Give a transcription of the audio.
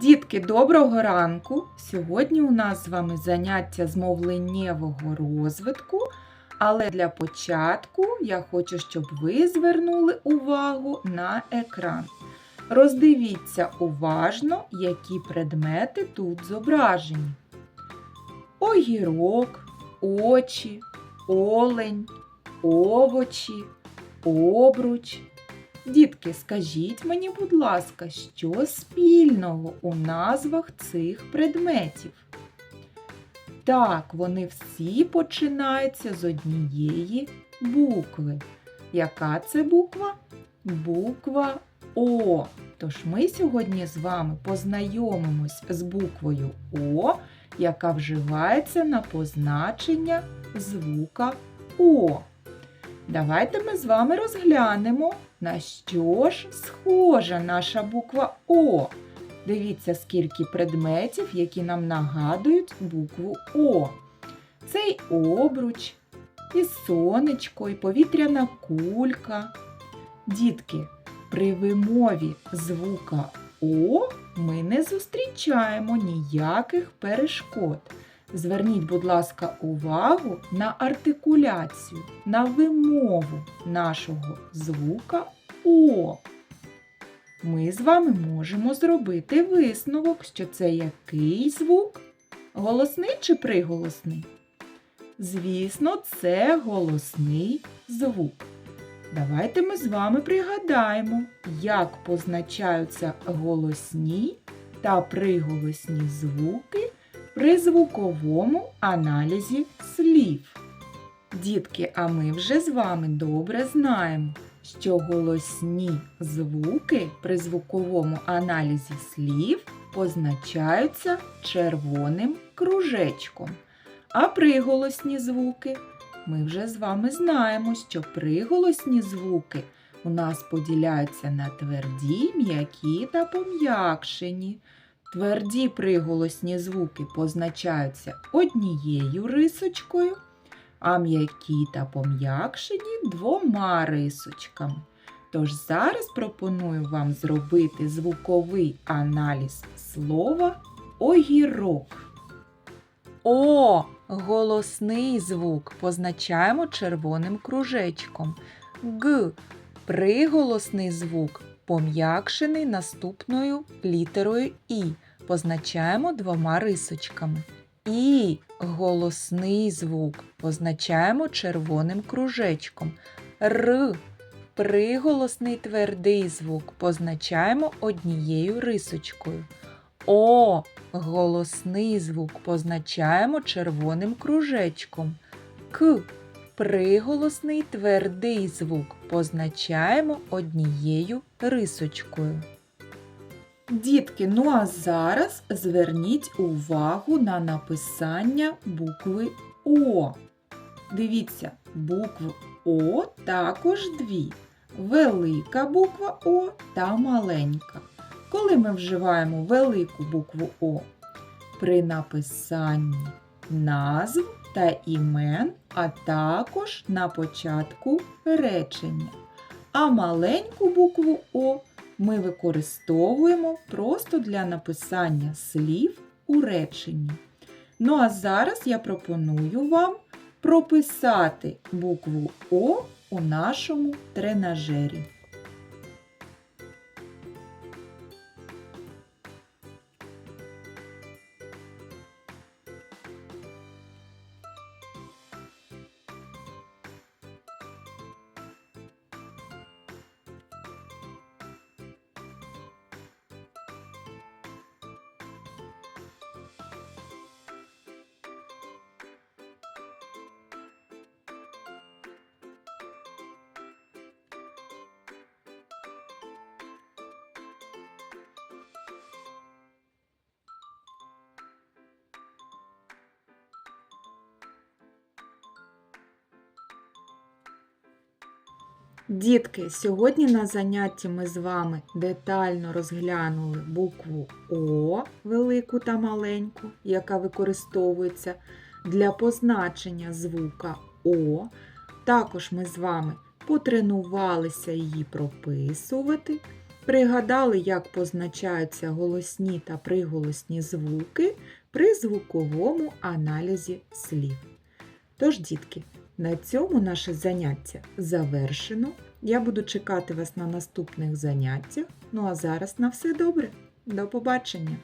Дітки, доброго ранку! Сьогодні у нас з вами заняття з мовленнєвого розвитку, але для початку я хочу, щоб ви звернули увагу на екран. Роздивіться уважно, які предмети тут зображені. Огірок, очі, олень, овочі, обруч. Дітки, скажіть мені, будь ласка, що спільного у назвах цих предметів? Так, вони всі починаються з однієї букви. Яка це буква? Буква О. Тож ми сьогодні з вами познайомимось з буквою О, яка вживається на позначення звука О. Давайте ми з вами розглянемо, на що ж схожа наша буква О. Дивіться, скільки предметів, які нам нагадують букву О. Це й обруч, і сонечко, і повітряна кулька. Дітки, при вимові звука О ми не зустрічаємо ніяких перешкод. Зверніть, будь ласка, увагу на артикуляцію, на вимову нашого звука О. Ми з вами можемо зробити висновок, що це який звук? Голосний чи приголосний? Звісно, це голосний звук. Давайте ми з вами пригадаємо, як позначаються голосні та приголосні звуки при звуковому аналізі слів. Дітки, а ми вже з вами добре знаємо, що голосні звуки при звуковому аналізі слів позначаються червоним кружечком. А приголосні звуки ми вже з вами знаємо, що приголосні звуки у нас поділяються на тверді, м'які та пом'якшені. Тверді приголосні звуки позначаються однією рисочкою, а м'які та пом'якшені двома рисочками. Тож зараз пропоную вам зробити звуковий аналіз слова огірок. О, голосний звук позначаємо червоним кружечком. Г приголосний звук пом'якшений наступною літерою І. Позначаємо двома рисочками. І голосний звук позначаємо червоним кружечком. Р приголосний твердий звук позначаємо однією рисочкою. О голосний звук позначаємо червоним кружечком. К приголосний твердий звук позначаємо однією рисочкою. Дітки, ну а зараз зверніть увагу на написання букви О. Дивіться, букв О також дві. Велика буква О та маленька. Коли ми вживаємо велику букву О? При написанні назв та імен, а також на початку речення. А маленьку букву О ми використовуємо просто для написання слів у реченні. Ну а зараз я пропоную вам прописати букву О у нашому тренажері. Дітки, сьогодні на занятті ми з вами детально розглянули букву О, велику та маленьку, яка використовується для позначення звука О. Також ми з вами потренувалися її прописувати. Пригадали, як позначаються голосні та приголосні звуки при звуковому аналізі слів. Тож, дітки, на цьому наше заняття завершено. Я буду чекати вас на наступних заняттях. Ну а зараз на все добре. До побачення!